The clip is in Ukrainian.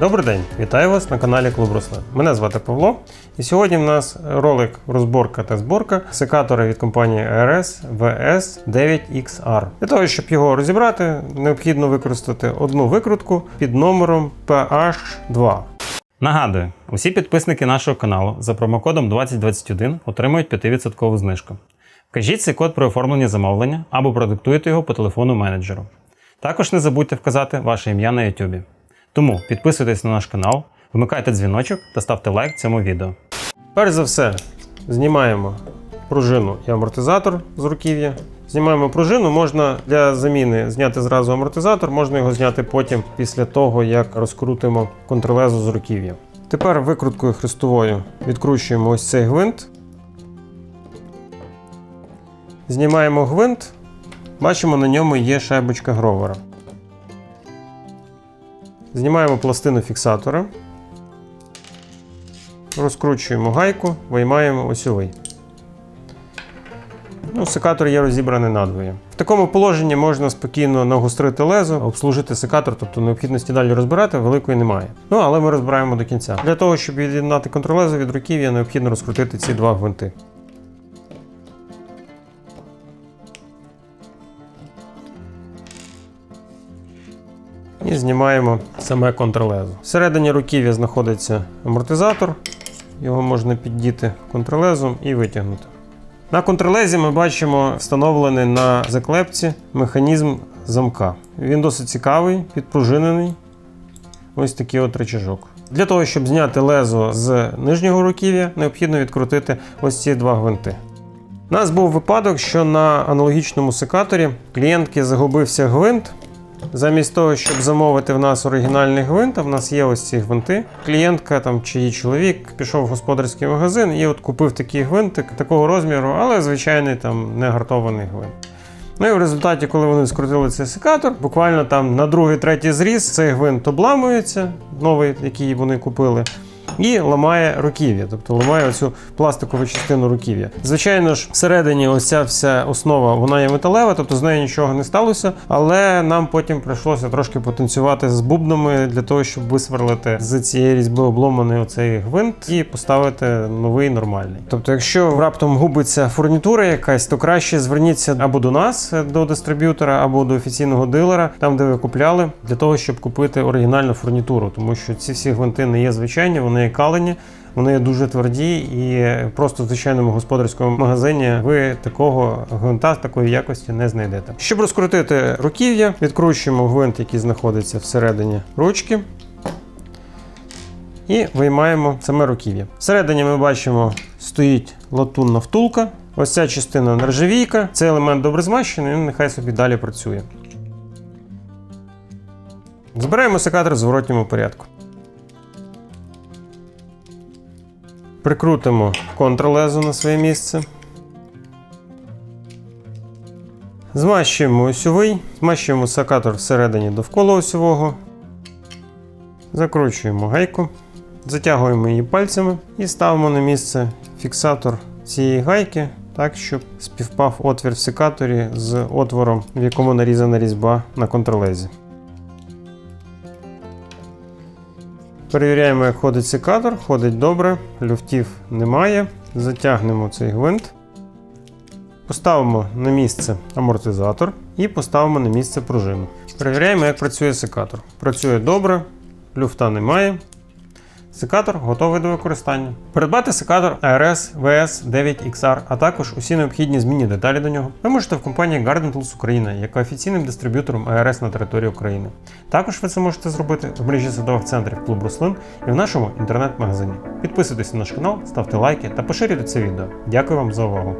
Добрий день, вітаю вас на каналі Клуб Руслан. Мене звати Павло, і сьогодні в нас ролик розборка та зборка секатора від компанії ARS VS9XR. Для того, щоб його розібрати, необхідно використати одну викрутку під номером PH2. Нагадую, усі підписники нашого каналу за промокодом 2021 отримують 5% знижку. Вкажіть цей код при оформленні замовлення або продиктуйте його по телефону менеджеру. Також не забудьте вказати ваше ім'я на YouTube. Тому підписуйтесь на наш канал, вмикайте дзвіночок та ставте лайк цьому відео. Перш за все, знімаємо пружину і амортизатор з руків'я. Знімаємо пружину, можна для заміни зняти зразу амортизатор, можна його зняти потім після того, як розкрутимо контролезу з руків'я. Тепер викруткою хрестовою відкручуємо ось цей гвинт. Знімаємо гвинт, бачимо, на ньому є шайбочка гровера. Знімаємо пластину фіксатора, розкручуємо гайку, виймаємо осьовий. Ну, секатор є розібраний надвоє. В такому положенні можна спокійно нагострити лезо, обслужити секатор, тобто необхідності далі розбирати великої немає. Ну, але ми розбираємо до кінця. Для того, щоб від'єднати контролезо від руків'я, необхідно розкрутити ці два гвинти. І знімаємо саме контролезо. Всередині руків'я знаходиться амортизатор. Його можна піддіти контролезом і витягнути. На контролезі ми бачимо встановлений на заклепці механізм замка. Він досить цікавий, підпружинений. Ось такий от речажок. Для того, щоб зняти лезо з нижнього руків'я, необхідно відкрутити ось ці два гвинти. У нас був випадок, що на аналогічному секаторі клієнтки загубився гвинт. Замість того, щоб замовити в нас оригінальний гвинт, а в нас є ось ці гвинти. Клієнтка там чи її чоловік пішов в господарський магазин і от купив такий гвинтик такого розміру, але звичайний там не гартований гвинт. Ну і в результаті, коли вони скрутили цей секатор, буквально там на другий, третій зріз цей гвинт обламується, новий, який вони купили. І ламає руків'я, тобто ламає оцю пластикову частину руків'я. Звичайно ж, всередині ось ця вся основа вона є металева, тобто з нею нічого не сталося. Але нам потім прийшлося трошки потанцювати з бубнами для того, щоб висверлити з цієї різьби обломаний оцей гвинт і поставити новий нормальний. Тобто, якщо раптом губиться фурнітура якась, то краще зверніться або до нас, до дистриб'ютора, або до офіційного дилера, там де ви купляли, для того, щоб купити оригінальну фурнітуру, тому що ці всі гвинти не є звичайні, вони є калені. Вони дуже тверді, і просто в звичайному господарському магазині ви такого гвинта такої якості не знайдете. Щоб розкрутити руків'я, відкручуємо гвинт, який знаходиться всередині ручки. І виймаємо саме руків'я. Всередині ми бачимо, стоїть латунна втулка. Ось ця частина нержавійка. Цей елемент добре змащений, він нехай собі далі працює. Збираємо секатор в зворотньому порядку. Прикрутимо контрлезо на своє місце. Змащуємо осьовий, змащуємо секатор всередині довкола осьового. Закручуємо гайку, затягуємо її пальцями і ставимо на місце фіксатор цієї гайки, так, щоб співпав отвір в секаторі з отвором, в якому нарізана різьба на контролезі. Перевіряємо, як ходить секатор. Ходить добре, люфтів немає. Затягнемо цей гвинт. Поставимо на місце амортизатор і поставимо на місце пружину. Перевіряємо, як працює секатор. Працює добре, люфта немає. Секатор готовий до використання. Придбати секатор ARS VS9XR, а також усі необхідні змінні деталі до нього, ви можете в компанії Garden Tools Україна, яка офіційним дистриб'ютором ARS на території України. Також ви це можете зробити в мережі садових центрів Клуб Рослин і в нашому інтернет-магазині. Підписуйтесь на наш канал, ставте лайки та поширюйте це відео. Дякую вам за увагу!